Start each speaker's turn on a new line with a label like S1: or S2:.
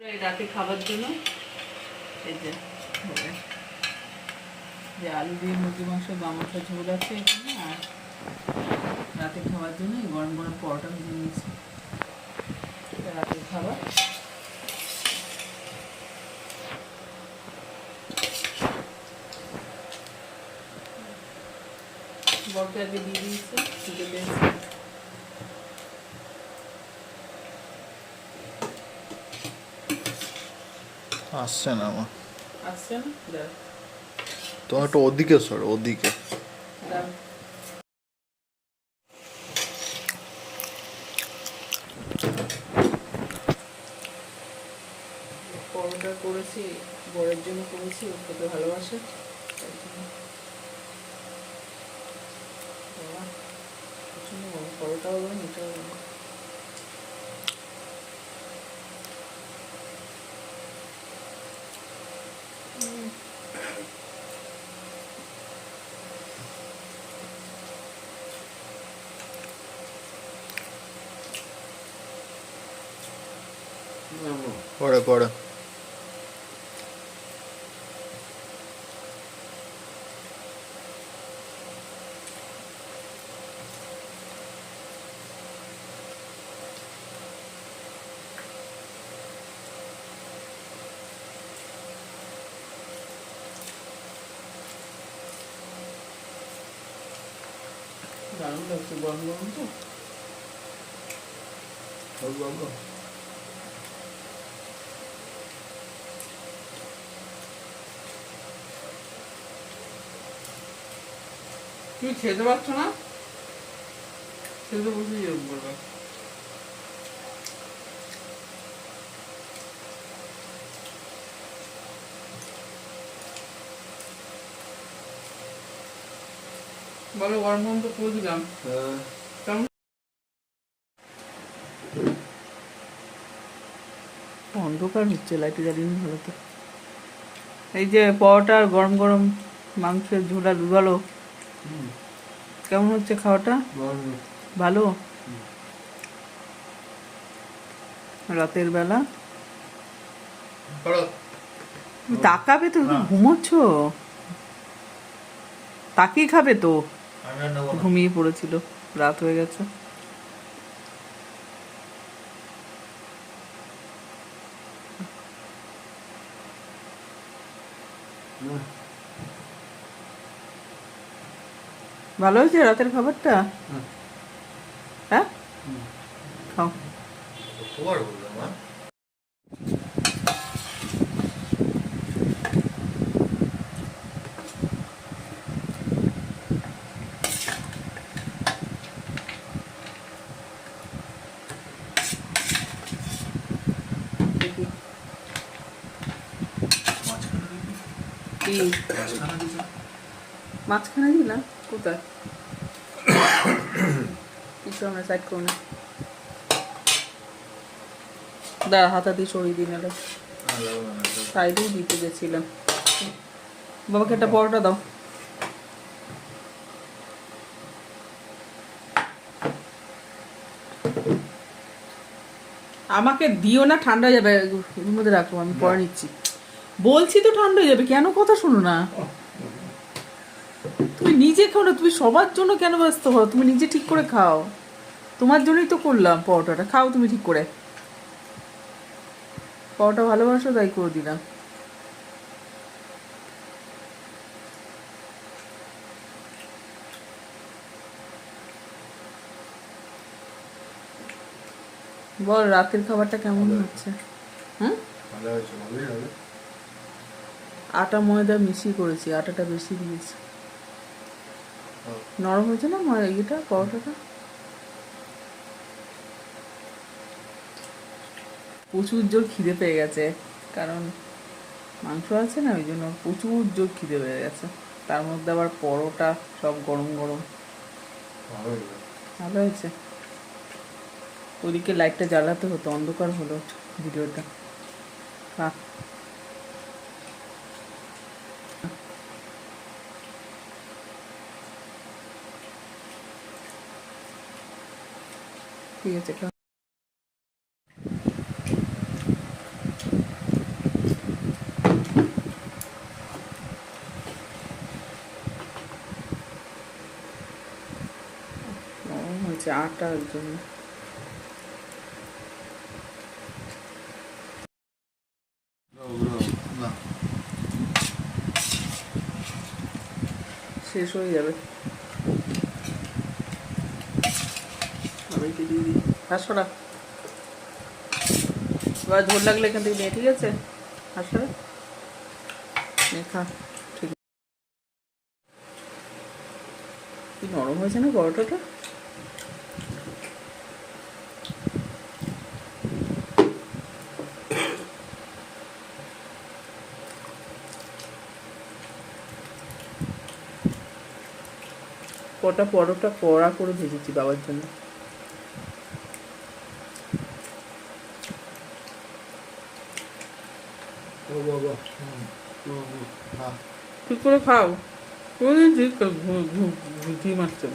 S1: রাতে খাবার জন্য। এই যে যে আলু দিয়ে মুরগি মাংস বা মশলা ঝোল আছে আর রাতে খাবার জন্য গরম গরম পরোটা ভেজে নিয়েছি। রাতের খাবার। বরকে আগে দিয়ে দিয়েছে তুলে দিয়েছে
S2: আসছে না আমার।
S1: আসছে না?
S2: তোমার একটু ওদিকে সর ওদিকে।
S1: পরোটা করেছি বরের জন্য করেছি ও খেতে ভালোবাসে। তাই জন্য। বাবা, প্রচণ্ড গরম। পরোটাও গরম এটাও গরম
S2: পরে পরে
S1: দারুণ লাগছে গরম গরম তো তুমি খেতে পারছ না? খেতে বসে বলবা বলো। গরম গরম তো করে দিলাম। অন্ধকার হচ্ছে লাইটে জ্বালিয়ে ভালো তো এই যে পরোটা গরম গরম মাংসের ঝোলা দুধালো কেমন হচ্ছে খাওয়াটা? ভালো। রাতের বেলা? তাকাবে তো তুমি ঘুমোচ্ছ? তাকিয়ে খাবে তো। ঘুমিয়ে পড়েছিল রাত হয়ে গেছে। ভালো হয়েছে রাতের খাবারটা? হ্যাঁ? খাও। মাঝখানে দিলাম। কোথায় আমরা সাইড করো না দাঁড়া হাতা দিয়ে সরিয়ে দিন এলো সাইডেই দিতে গেছিলাম বাবাকে একটা পরোটা দাও আমাকে দিও না ঠান্ডা যাবে। এর মধ্যে রাখো আমি পরে নিচ্ছি। বলছি তো ঠান্ডা হয়ে যাবে কেন কথা শোনো না? নিজে খাও না তুমি সবার জন্য কেন ব্যস্ত হও? তুমি নিজে ঠিক করে খাও। তোমার জন্যই তো করলাম পরোটাটা। খাও তুমি ঠিক করে। পরোটা ভালোবাসো তাই করে দিলাম। বল রাতের খাবারটা কেমন হচ্ছে? হ্যাঁ? আটা ময়দা মিশিয়ে করেছি আটাটা বেশি দিয়েছি। নরম হয়েছে না? ময়- ইয়েটা পরোটাটা? প্রচুর জোর খিদে পেয়ে গেছে কারণ মাংস আছে না ওই জন্য প্রচুর জোর খিদে পেয়ে গেছে। তার মধ্যে আবার পরোটা সব গরম গরম। ভালো হয়েছে। ওদিকে লাইটটা জ্বালাতে হতো অন্ধকার হলো ভিডিওটা। খা ঠিক আছে এটা হয়েছে শেষ হয়ে যাবে দিয়ে দিই। এবার ঝোল লাগলে এখান থেকে নিয়ে, ঠিক আছে? ঠিক। কি নরম হয়েছে না কটা পরোটা কড়া করে ভেজেছি বাবার জন্য। ঠিক করে খাও কোনদিন ঠিক ঘি মারতে